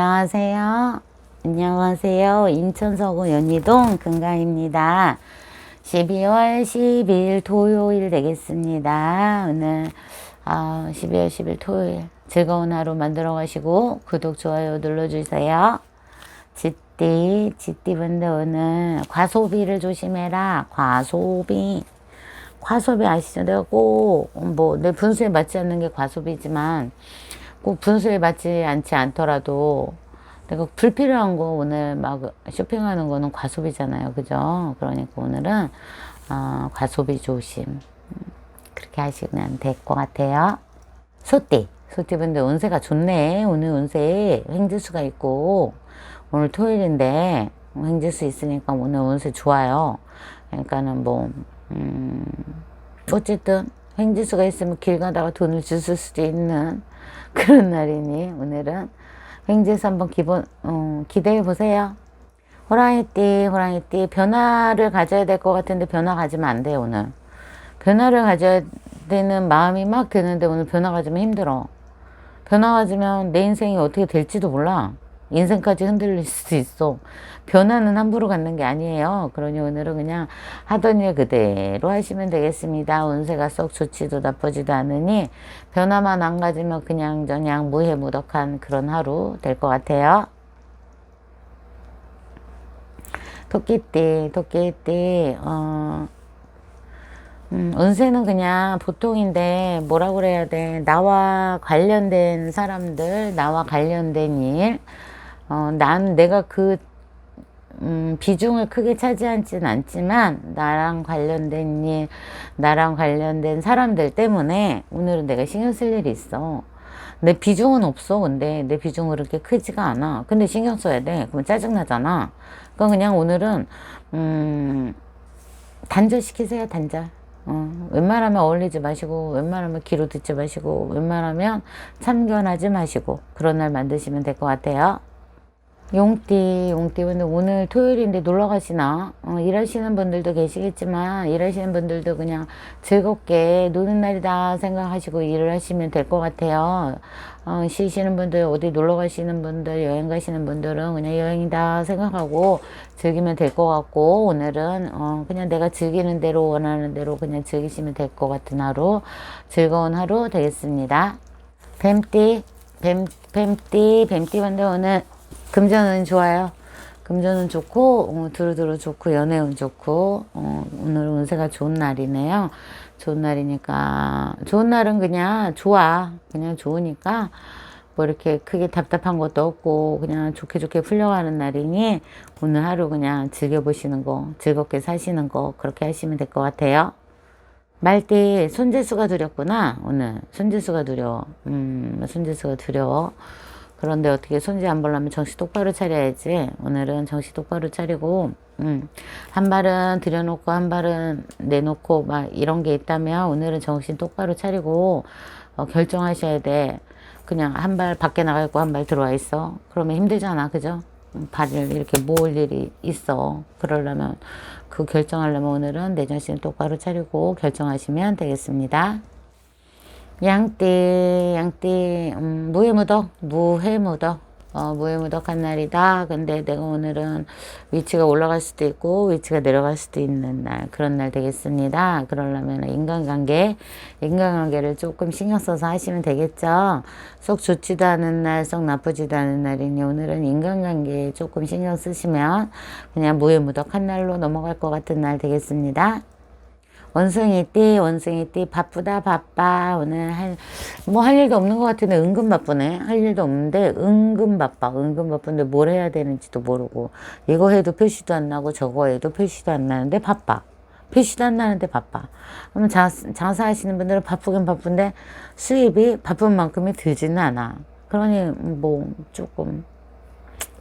안녕하세요. 안녕하세요. 인천 서구 연희동 금강입니다. 12월 10일 토요일 되겠습니다. 오늘 아, 12월 10일 토요일 즐거운 하루 만들어 가시고 구독, 좋아요 눌러주세요. 지띠, 지띠분들 오늘 과소비를 조심해라. 과소비. 과소비 아시죠? 내가 꼭, 뭐, 내 분수에 맞지 않는 게 과소비지만, 꼭 분수에 맞지 않지 않더라도, 내가 불필요한 거 오늘 막 쇼핑하는 거는 과소비잖아요. 그죠? 그러니까 오늘은, 어, 과소비 조심. 음, 그렇게 하시면 될 것 같아요. 소띠. 소띠분들 운세가 좋네. 오늘 운세 횡지수가 있고, 오늘 토요일인데, 횡지수 있으니까 오늘 운세 좋아요. 그러니까는 뭐, 음, 어쨌든 횡지수가 있으면 길 가다가 돈을 주실 수도 있는 그런 날이니 오늘은 횡지수 한번 기본 어, 기대해 보세요. 호랑이띠 호랑이띠 변화를 가져야 될 것 같은데 변화 가지면 안 돼요 오늘. 변화를 가져야 되는 마음이 막 드는데 오늘 변화 가지면 힘들어. 변화 가지면 내 인생이 어떻게 될지도 몰라. 인생까지 흔들릴 수도 있어. 변화는 함부로 갖는 게 아니에요. 그러니 오늘은 그냥 하던 일 그대로 하시면 되겠습니다. 운세가 썩 좋지도 나쁘지도 않으니 변화만 안 가지면 그냥 저냥 무해무덕한 그런 하루 될 것 같아요. 토끼띠, 토끼띠, 어, 음, 운세는 그냥 보통인데 뭐라고 그래야 돼? 나와 관련된 사람들, 나와 관련된 일, 어, 난 내가 그 음, 비중을 크게 차지하진 않지만 나랑 관련된 일, 나랑 관련된 사람들 때문에 오늘은 내가 신경 쓸 일이 있어. 내 비중은 없어. 근데 내 비중은 그렇게 크지가 않아. 근데 신경 써야 돼. 그러면 짜증나잖아. 그럼 그냥 오늘은 음, 단절시키세요. 단절. 어, 웬만하면 어울리지 마시고 웬만하면 귀로 듣지 마시고 웬만하면 참견하지 마시고 그런 날 만드시면 될 것 같아요. 용띠, 용띠 분들 오늘 토요일인데 놀러 가시나? 어, 일하시는 분들도 계시겠지만 일하시는 분들도 그냥 즐겁게 노는 날이다 생각하시고 일을 하시면 될 것 같아요. 어, 쉬시는 분들, 어디 놀러 가시는 분들, 여행 가시는 분들은 그냥 여행이다 생각하고 즐기면 될 것 같고 오늘은 어, 그냥 내가 즐기는 대로 원하는 대로 그냥 즐기시면 될 것 같은 하루, 즐거운 하루 되겠습니다. 뱀띠, 뱀, 뱀띠, 뱀띠 분들 오늘 금전은 좋아요. 금전은 좋고 어, 두루두루 좋고 연애운 좋고 어, 오늘 운세가 좋은 날이네요. 좋은 날이니까 좋은 날은 그냥 좋아. 그냥 좋으니까 뭐 이렇게 크게 답답한 것도 없고 그냥 좋게 좋게 풀려가는 날이니 오늘 하루 그냥 즐겨보시는 거 즐겁게 사시는 거 그렇게 하시면 될 것 같아요. 말띠 손재수가 두렵구나 오늘 손재수가 두려워 음 손재수가 두려워 그런데 어떻게 손지 안 보려면 정신 똑바로 차려야지. 오늘은 정신 똑바로 차리고, 음, 한 발은 들여놓고 한 발은 내놓고 막 이런 게 있다면 오늘은 정신 똑바로 차리고, 어, 결정하셔야 돼. 그냥 한 발 밖에 나가 있고 한 발 들어와 있어. 그러면 힘들잖아. 그죠? 음, 발을 이렇게 모을 일이 있어. 그러려면, 그 결정하려면 오늘은 내 정신 똑바로 차리고 결정하시면 되겠습니다. 양띠, 양띠, 음, 무해무덕, 무해무덕, 어, 무해무덕한 날이다. 근데 내가 오늘은 위치가 올라갈 수도 있고, 위치가 내려갈 수도 있는 날, 그런 날 되겠습니다. 그러려면 인간관계, 인간관계를 조금 신경 써서 하시면 되겠죠. 쏙 좋지도 않은 날, 쏙 나쁘지도 않은 날이니 오늘은 인간관계에 조금 신경 쓰시면 그냥 무해무덕한 날로 넘어갈 것 같은 날 되겠습니다. 원숭이 띠, 원숭이 띠, 바쁘다, 바빠. 오늘 할, 뭐할 일도 없는 것 같은데 은근 바쁘네. 할 일도 없는데 은근 바빠. 은근 바쁜데 뭘 해야 되는지도 모르고. 이거 해도 표시도 안 나고 저거 해도 표시도 안 나는데 바빠. 표시도 안 나는데 바빠. 그러면 장, 장사하시는 분들은 바쁘긴 바쁜데 수입이 바쁜 만큼이 들지는 않아. 그러니 뭐 조금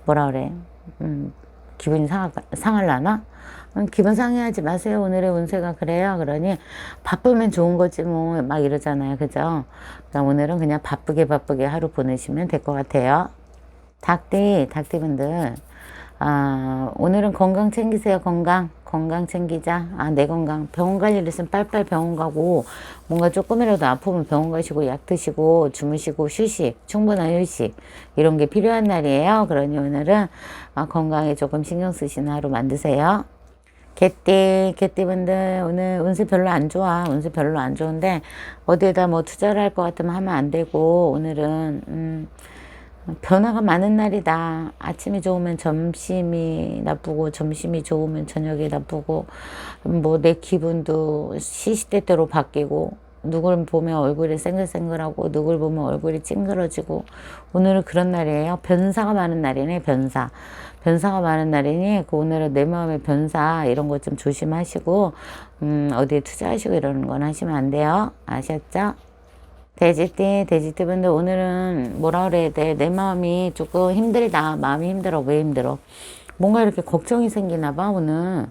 뭐라 그래. 음, 기분이 상할, 상할라나? 기분 상해하지 마세요. 오늘의 운세가 그래요. 그러니 바쁘면 좋은 거지 뭐 막 이러잖아요. 그죠? 그러니까 오늘은 그냥 바쁘게 바쁘게 하루 보내시면 될 것 같아요. 닭띠, 닭띠분들. 아, 오늘은 건강 챙기세요. 건강. 건강 챙기자. 아, 내 건강. 병원 갈 일 있으면 빨빨 병원 가고, 뭔가 조금이라도 아프면 병원 가시고, 약 드시고, 주무시고, 휴식, 충분한 휴식. 이런 게 필요한 날이에요. 그러니 오늘은 아, 건강에 조금 신경 쓰시는 하루 만드세요. 개띠, 개띠분들 오늘 운세 별로 안 좋아. 운세 별로 안 좋은데, 어디에다 뭐 투자를 할 것 같으면 하면 안 되고, 오늘은, 음, 변화가 많은 날이다. 아침이 좋으면 점심이 나쁘고, 점심이 좋으면 저녁이 나쁘고, 뭐 내 기분도 시시때때로 바뀌고, 누굴 보면 얼굴이 생글생글하고, 누굴 보면 얼굴이 찡그러지고, 오늘은 그런 날이에요. 변사가 많은 날이네, 변사. 변사가 많은 날이니, 그 오늘은 내 마음의 변사, 이런 것 좀 조심하시고, 음, 어디에 투자하시고 이러는 건 하시면 안 돼요. 아셨죠? 돼지띠, 돼지띠 분들 오늘은 뭐라 그래야 돼? 내 마음이 조금 힘들다. 마음이 힘들어. 왜 힘들어? 뭔가 이렇게 걱정이 생기나 봐, 오늘.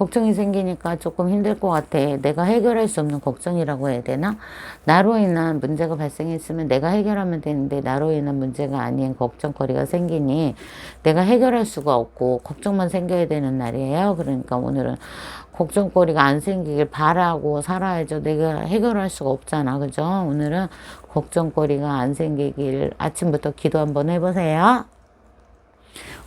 걱정이 생기니까 조금 힘들 것 같아. 내가 해결할 수 없는 걱정이라고 해야 되나? 나로 인한 문제가 발생했으면 내가 해결하면 되는데 나로 인한 문제가 아닌 걱정거리가 생기니 내가 해결할 수가 없고 걱정만 생겨야 되는 날이에요. 그러니까 오늘은 걱정거리가 안 생기길 바라고 살아야죠. 내가 해결할 수가 없잖아. 그죠? 오늘은 걱정거리가 안 생기길 아침부터 기도 한번 해보세요.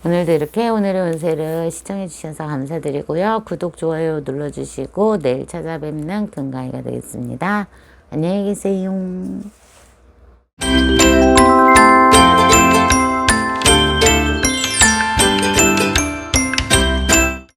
오늘도 이렇게 오늘의 운세를 시청해 주셔서 감사드리고요. 구독, 좋아요 눌러주시고 내일 찾아뵙는 금강이가 되겠습니다. 안녕히 계세요.